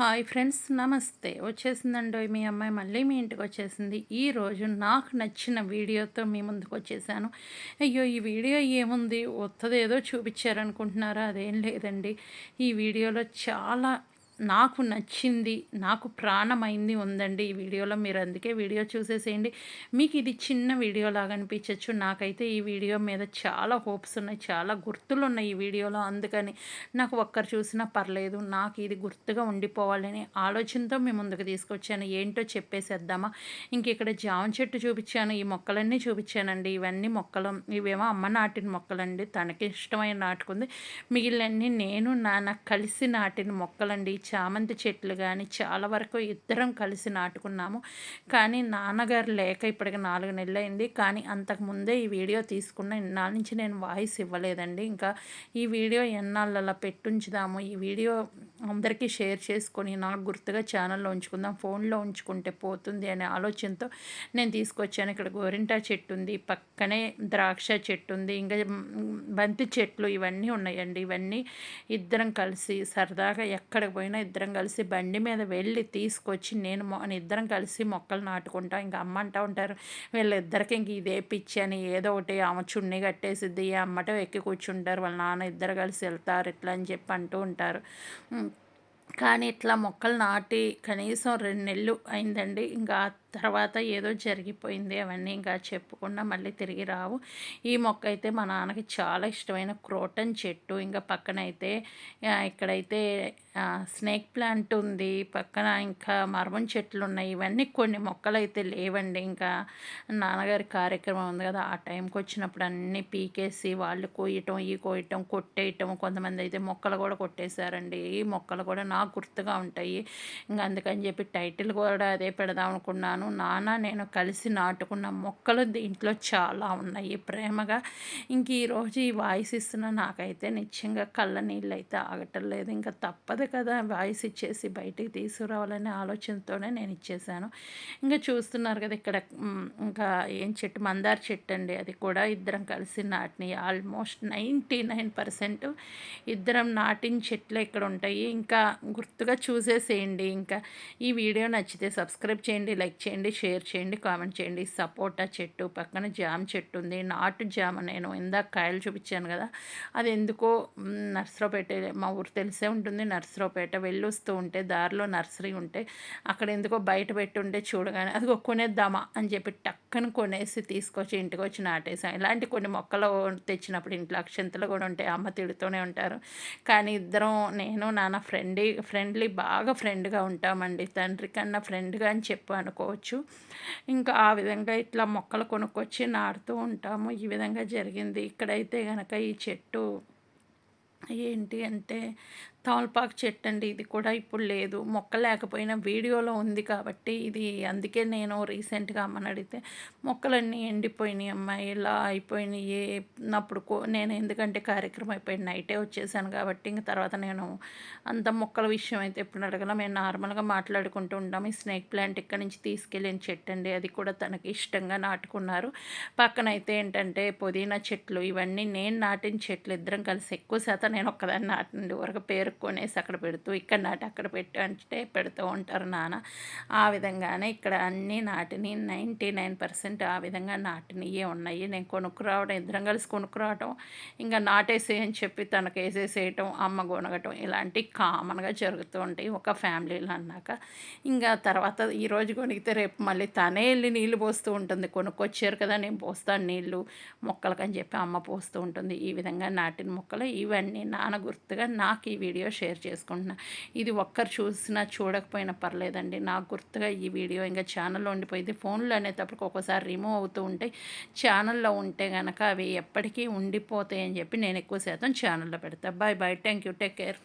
Hi friends నమస్తే. వచ్చేసిందండి మీ అమ్మాయి మళ్ళీ మీ ఇంటికి వచ్చేసింది. ఈరోజు నాకు నచ్చిన వీడియోతో మీ ముందుకు వచ్చేసాను. అయ్యో ఈ వీడియో ఏముంది? వత్తదేదో చూపించారనుకుంటున్నారా? అదేం లేదండి. ఈ వీడియోలో చాలా నాకు నచ్చింది నాకు ప్రాణమైంది ఉందండి ఈ వీడియోలో. మీరు అందుకే వీడియో చూసేసేయండి. మీకు ఇది చిన్న వీడియో లాగా అనిపించవచ్చు నాకైతే ఈ వీడియో మీద చాలా హోప్స్ ఉన్నాయి చాలా గుర్తులు ఉన్నాయి ఈ వీడియోలో. అందుకని నాకు ఒక్కరు చూసినా పర్లేదు నాకు ఇది గుర్తుగా ఉండిపోవాలని ఆలోచనతో మేము ముందుకు తీసుకొచ్చాను. ఏంటో చెప్పేసేద్దామా? ఇంక ఇక్కడ జామ చెట్టు చూపించాను ఈ మొక్కలన్నీ చూపించానండి. ఇవన్నీ మొక్కలు ఇవేమో అమ్మ నాటిన మొక్కలండి. తనకి ఇష్టమైన నాటుకుంది. మిగిలినన్నీ నేను నాన్న కలిసి నాటిన మొక్కలండి. చామంతి చెట్లు కానీ చాలా వరకు ఇద్దరం కలిసి నాటుకున్నాము. కానీ నాన్నగారు లేక ఇప్పటికి నాలుగు నెలలు అయింది కానీ అంతకుముందే ఈ వీడియో తీసుకున్న ఇన్నాళ్ళ నుంచి నేను వాయిస్ ఇవ్వలేదండి. ఇంకా ఈ వీడియో ఎన్నాళ్ళలా పెట్టుంచుదాము? ఈ వీడియో అందరికీ షేర్ చేసుకొని నాకు గుర్తుగా ఛానల్లో ఉంచుకుందాం. ఫోన్లో ఉంచుకుంటే పోతుంది అనే ఆలోచనతో నేను తీసుకొచ్చాను. ఇక్కడ గోరింటా చెట్టు ఉంది. పక్కనే ద్రాక్ష చెట్టు ఉంది. ఇంకా బంతి చెట్లు ఇవన్నీ ఉన్నాయండి. ఇవన్నీ ఇద్దరం కలిసి సరదాగా ఎక్కడికి పోయినా ఇద్దరం కలిసి బండి మీద వెళ్ళి తీసుకొచ్చి నేను ఇద్దరం కలిసి మొక్కలు నాటుకుంటాం. ఇంకా అమ్మ అంటూ ఉంటారు వీళ్ళిద్దరికి ఇంక ఇదే పిచ్చి అని ఏదో ఒకటి ఆమె చున్ని కట్టేసిద్ది అమ్మటో ఎక్కి కూర్చుంటారు వాళ్ళ నాన్న ఇద్దరు కలిసి వెళ్తారు ఇట్లా అని చెప్పి అంటూ ఉంటారు. కానీ ఇట్లా మొక్కలు నాటి కనీసం రెండు నెలలు అయిందండి. ఇంకా తర్వాత ఏదో జరిగిపోయింది అవన్నీ ఇంకా చెప్పకుండా మళ్ళీ తిరిగి రావు. ఈ మొక్క అయితే మా నాన్నకి చాలా ఇష్టమైన క్రోటన్ చెట్టు. ఇంకా పక్కన అయితే ఇక్కడైతే స్నేక్ ప్లాంట్ ఉంది పక్కన ఇంకా మర్మం చెట్లు ఉన్నాయి ఇవన్నీ కొన్ని మొక్కలు అయితే లేవండి. ఇంకా నాన్నగారి కార్యక్రమం ఉంది కదా ఆ టైంకి వచ్చినప్పుడు అన్నీ పీకేసి వాళ్ళు కోయటం ఈ కోయటం కొట్టేయటం కొంతమంది అయితే మొక్కలు కూడా కొట్టేశారండి. ఈ మొక్కలు కూడా నాకు గుర్తుగా ఉంటాయి. ఇంకా అందుకని చెప్పి టైటిల్ కూడా అదే పెడదాం అనుకున్నాను. నాన్న నేను కలిసి నాటుకున్న మొక్కలు దీంట్లో చాలా ఉన్నాయి. ప్రేమగా ఇంక ఈరోజు ఈ వాయిస్ ఇస్తున్న నాకైతే నిత్యంగా కళ్ళ నీళ్ళు అయితే ఆగటం లేదు. ఇంకా తప్పదు కదా వాయిస్ ఇచ్చేసి బయటికి తీసుకురావాలనే ఆలోచనతోనే నేను ఇచ్చేసాను. ఇంకా చూస్తున్నారు కదా ఇక్కడ ఇంకా ఏం చెట్టు మందార చెట్టు అండి. అది కూడా ఇద్దరం కలిసి నాటిని. ఆల్మోస్ట్ నైంటీ నైన్ పర్సెంట్ ఇద్దరం నాటిన చెట్లు ఇక్కడ ఉంటాయి. ఇంకా గుర్తుగా చూసేసేయండి. ఇంకా ఈ వీడియో నచ్చితే సబ్స్క్రైబ్ చేయండి లైక్ చేయండి షేర్ చేయండి కామెంట్ చేయండి. సపోటా చెట్టు పక్కన జామ చెట్టు ఉంది. నాటు జామ నేను ఇందాక కాయలు చూపించాను కదా అది ఎందుకో నర్సరావుపేట మా ఊరు తెలిసే ఉంటుంది. నర్సరావుపేట వెళ్ళొస్తూ ఉంటే దారిలో నర్సరీ ఉంటే అక్కడ ఎందుకో బయట పెట్టుంటే చూడగానే అది కొనేద్దామా అని చెప్పి టక్కన కొనేసి తీసుకొచ్చి ఇంటికి వచ్చి నాటేసాం ఇలాంటి కొన్ని మొక్కలు తెచ్చినప్పుడు ఇంట్లో అక్షంతలు కూడా ఉంటాయి. అమ్మ తిడుతూనే ఉంటారు. కానీ ఇద్దరం నేను నాన్న ఫ్రెండ్లీ ఫ్రెండ్లీ బాగా ఫ్రెండ్గా ఉంటామండి. తండ్రి కన్నా ఫ్రెండ్గా అని చెప్పు అనుకోవచ్చు. ఇంకా ఆ విధంగా ఇట్లా మొక్కలు కొనుక్కొచ్చి నాటుతూ ఉంటాము. ఈ విధంగా జరిగింది. ఇక్కడైతే కనుక ఈ చెట్టు ఏంటి అంటే తమలపాకు చెట్టు అండి ఇది కూడా ఇప్పుడు లేదు. మొక్క లేకపోయినా వీడియోలో ఉంది కాబట్టి ఇది అందుకే నేను రీసెంట్గా అమ్మని అడిగితే మొక్కలన్నీ ఎండిపోయినాయి అమ్మాయి ఇలా అయిపోయినాయి అప్పుడు నేను ఎందుకంటే కార్యక్రమం అయిపోయింది నైటే వచ్చేసాను కాబట్టి ఇంక తర్వాత నేను అంత మొక్కల విషయం అయితే ఎప్పుడు అడగల మేము నార్మల్గా మాట్లాడుకుంటూ ఉంటాం. ఈ స్నేక్ ప్లాంట్ ఇక్కడ నుంచి తీసుకెళ్ళిన చెట్టు అండి అది కూడా తనకి ఇష్టంగా నాటుకున్నారు. పక్కన అయితే ఏంటంటే పుదీనా చెట్లు ఇవన్నీ నేను నాటిన చెట్లు ఇద్దరం కలిసి ఎక్కువ శాతం నేను ఒక్కదాన్ని నాటండి వరకు పేరు కొనేసి అక్కడ పెడుతూ ఇక్కడ నాటి అక్కడ పెట్టు అంటే పెడుతూ ఉంటారు నాన్న. ఆ విధంగానే ఇక్కడ అన్నీ నాటిని నైంటీ నైన్ పర్సెంట్ ఆ విధంగా నాటినయే ఉన్నాయి. నేను కొనుక్కురావడం ఇద్దరం కలిసి కొనుక్కురావడం ఇంకా నాటేసే అని చెప్పి తనకు వేసేసేయటం అమ్మ కొనగటం ఇలాంటివి కామన్గా జరుగుతూ ఉంటాయి ఒక ఫ్యామిలీలో అన్నాక. ఇంకా తర్వాత ఈరోజు కొనిగితే రేపు మళ్ళీ తనే వెళ్ళి నీళ్ళు పోస్తూ ఉంటుంది. కొనుక్కొచ్చారు కదా నేను పోస్తాను నీళ్ళు మొక్కలకని చెప్పి అమ్మ పోస్తూ ఉంటుంది. ఈ విధంగా నాటిన మొక్కలు ఇవన్నీ నాన్న గుర్తుగా నాకు ఈ వీడియో షేర్ చేసుకుంటున్నా. ఇది ఒక్కరు చూసినా చూడకపోయినా పర్లేదండి. నాకు గుర్తుగా ఈ వీడియో ఇంకా ఛానల్లో ఉండిపోయింది. ఫోన్లో అనేటప్పటికి ఒక్కోసారి రిమూవ్ అవుతూ ఉంటాయి ఛానల్లో ఉంటే కనుక అవి ఎప్పటికీ ఉండిపోతాయి అని చెప్పి నేను ఎక్కువ శాతం ఛానల్లో పెడతా. Bye bye thank you take care